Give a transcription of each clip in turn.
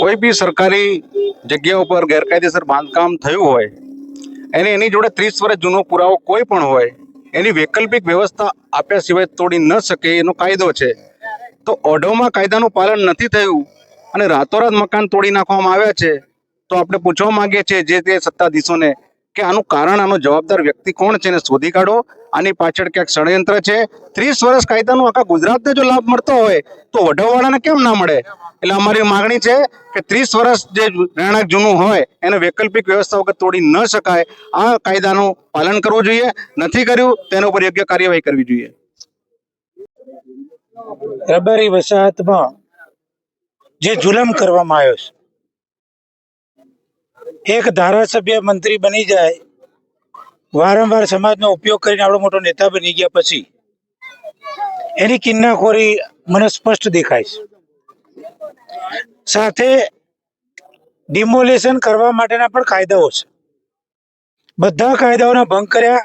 કોઈ બી સરકારી જગ્યા ઉપર ગેરકાયદેસર બાંધકામ થયું હોય, એને એની જોડે ત્રીસ વર્ષ જૂનો પુરાવો કોઈ પણ હોય, એની વૈકલ્પિક વ્યવસ્થા આપ્યા સિવાય તોડી ન શકે એનો કાયદો છે. તો ઓઢવમાં કાયદાનું પાલન નથી થયું અને રાતોરાત મકાન તોડી નાખવામાં આવ્યા છે, તો આપણે પૂછવા માંગીએ છીએ જે તે સત્તાધીશોને કે આનું કારણ, આનો જવાબદાર વ્યક્તિ કોણ છે એને શોધી કાઢો. આની પાછળ ક્યાંક ષડયંત્ર છે. ત્રીસ વર્ષ કાયદાનું આખા ગુજરાતને જો લાભ મળતો હોય, તો વઢવવાળાને કેમ ના મળે? એટલે અમારી માંગણી છે કે ત્રીસ વર્ષ જે રહેણાંક જૂનું હોય, એને વૈકલ્પિક વ્યવસ્થા વગર તોડી ન શકાય. આ કાયદાનું પાલન કરવું જોઈએ. નથી કર્યું, તેના ઉપર યોગ્ય કાર્યવાહી કરવી જોઈએ. રબારી વસાહતમાં જે જુલમ કરવામાં આવ્યો છે એક ધારાસભ્ય મંત્રી બની જાય, વારંવાર સમાજનો ઉપયોગ કરીને આપણો મોટો નેતા બની ગયા પછી એની કિન્નાખોરી મને સ્પષ્ટ દેખાય છે. સાથે ડિમોલેશન કરવા માટેના પણ કાયદાઓ છે. બધા કાયદાઓના ભંગ કર્યા,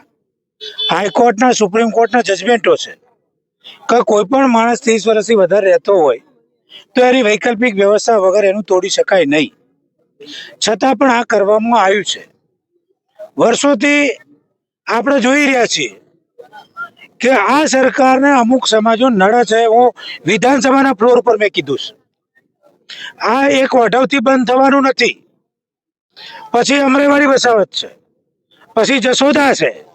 હાઈકોર્ટના, સુપ્રીમ કોર્ટના જજમેન્ટો છે. કે કોઈ પણ માણસ ત્રીસ વર્ષથી વધારે રહેતો હોય, તો એની વૈકલ્પિક વ્યવસ્થા વગર એનું તોડી શકાય નહીં. છતાં પણ આ કરવામાં આવ્યું છે. વર્ષોથી આપણે જોઈ રહ્યા છીએ કે આ સરકારને અમુક સમાજો નડે છે. હું વિધાનસભાના ફ્લોર પર મેં કીધું છે. આ એક વઢવથી બંધ થવાનું નથી. પછી અમરેવાડી વસાવત છે. પછી જસોદા છે.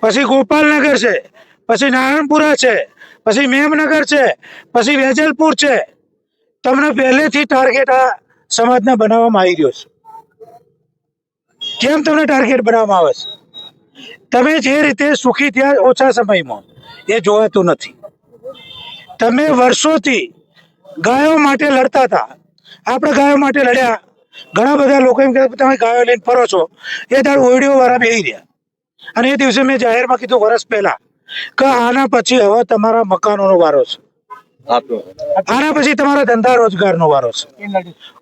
પછી ગોપાલનગર છે. પછી નારાયણપુરા છે. પછી મેમનગર છે. પછી વેજલપુર છે. તમને પહેલેથી ટાર્ગેટ આ સમાજને બનાવવામાં આવી રહ્યો છે. કેમ તમને ટાર્ગેટ બનાવવામાં આવે છે? તમે જે રીતે સુખી થયા ઓછા સમયમાં, એ જોવાતું નથી. તમે વર્ષોથી ગાયો માટે લડતા હતા. આપણે ગાયો માટે લડ્યા. ઘણા બધા લોકો એમ કે તમે ગાયો લઈને ફરો છો. એ તાર ઓડિયો વાળા બેહી રહ્યા. અને એ દિવસે મેં જાહેરમાં કીધું, વર્ષ પહેલા, કે આના પછી હવે તમારા મકાનોનો વારો છે. આના પછી તમારા ધંધા રોજગારનો વારો છે.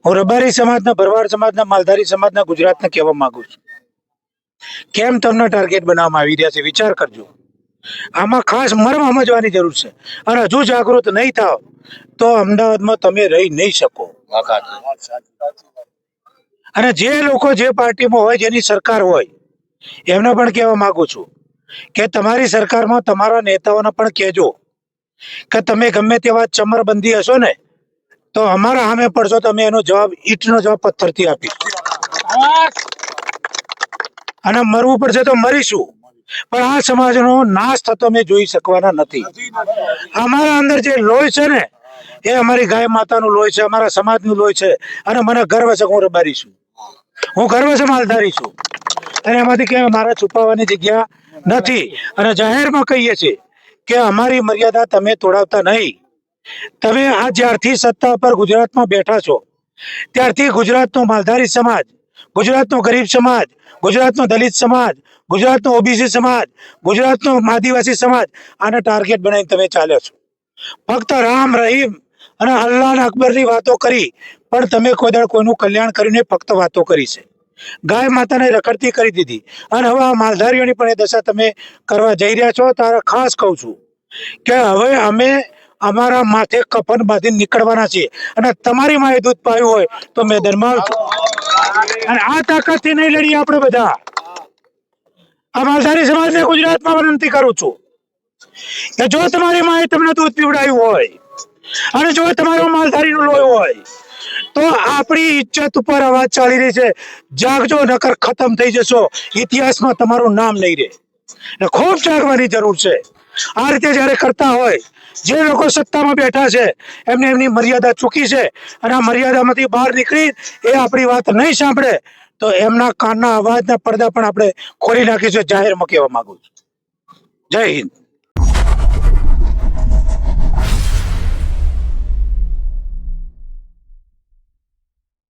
હું રબારી સમાજના ભરવાડ સમાજના માલધારી સમાજના ગુજરાતને કહેવા માંગુ છું. કેમ તમને ટાર્ગેટ બનાવવામાં આવી રહ્યા છે વિચાર કરજો. આમાં ખાસ મર્મ સમજવાની જરૂર છે. અને હજુ જાગૃત નહીં થાવ તો અમદાવાદમાં તમે રહી નહીં શકો. અને જે લોકો જે પાર્ટીમાં હોય જેની સરકાર હોય એમને પણ કહેવા માંગુ છું કે તમારી સરકારમાં તમારા નેતાઓને પણ કહેજો. કે તમે ગમે તેવા ચમરબંધી હશો ને, તો અમારા સામે પડશો, તમે એનો જવાબ, ઈટનો જવાબ પથ્થરથી આપી. અને મરવું પડશે તો મરીશું. પણ આ સમાજનો નાશ થતો અમે જોઈ શકવાના નથી. અમારા અંદર જે લોહી છે ને, એ અમારી ગાય માતાનું લોહી છે, અમારા સમાજનું લોહી છે, અને મને ગર્વ છે હું રબારી હું ગર્વ છે માલધારી છું. અને એમાંથી કે મારા છુપાવવાની જગ્યા નથી. અને જાહેરમાં કહીએ છીએ કે અમારી મર્યાદા તમે તોડાવતા નહીં. તમે આ જ્યારથી સત્તા પર ગુજરાતમાં બેઠા છો, ત્યારથી ગુજરાતનો માલધારી સમાજ, ગુજરાતનો ગરીબ સમાજ, ગુજરાતનો દલિત સમાજ, ગુજરાતનો ઓબીસી સમાજ, ગુજરાતનો આદિવાસી સમાજ, આને ટાર્ગેટ બનાવીને તમે ચાલ્યા છો. ફક્ત રામ, રહીમ અને અલ્લાહ અકબરની વાતો કરી, પણ તમે કોઈ દાડ કોઈનું કલ્યાણ કરીને ફક્ત વાતો કરી છે. ગાય માતાને રખડતી કરી દીધી. અને હવે આ માલધારીઓની પણ એ દશા તમે કરવા જઈ રહ્યા છો તારે ખાસ કહું છું કે હવે અમે અમારા માથે કફન બાંધી નીકળવાના છીએ. અને તમારી માએ દૂધ પાયું હોય તો મેદાનમાં અને આ તાકાતથી નહીં લડીએ આપણે બધા. આ માલધારી સમાજને ગુજરાતમાં વિનંતી કરું છું કે જો તમારી માએ તમને દૂધ પીવડાયું હોય, અને જો તમારો માલધારીનું લોહી હોય તો આપણી ઇજ્જત ઉપર અવાજ ચાલી રહી છે. જાગજો, નકર ખતમ થઈ જશો. ઇતિહાસમાં તમારું નામ નહીં રહે. ને ખૂબ જાગવાની જરૂર છે. આ રીતે જ્યારે કરતા હોય, જે લોકો સત્તામાં બેઠા છે, એમને એમની મર્યાદા ચૂકી છે અને આ મર્યાદામાંથી બહાર નીકળી એ આપણી વાત નહીં સાંભળે, તો એમના કાનના અવાજના પડદા પણ આપણે ખોલી નાખીશું, જાહેરમાં કહેવા માંગુ છું. જય હિન્દ.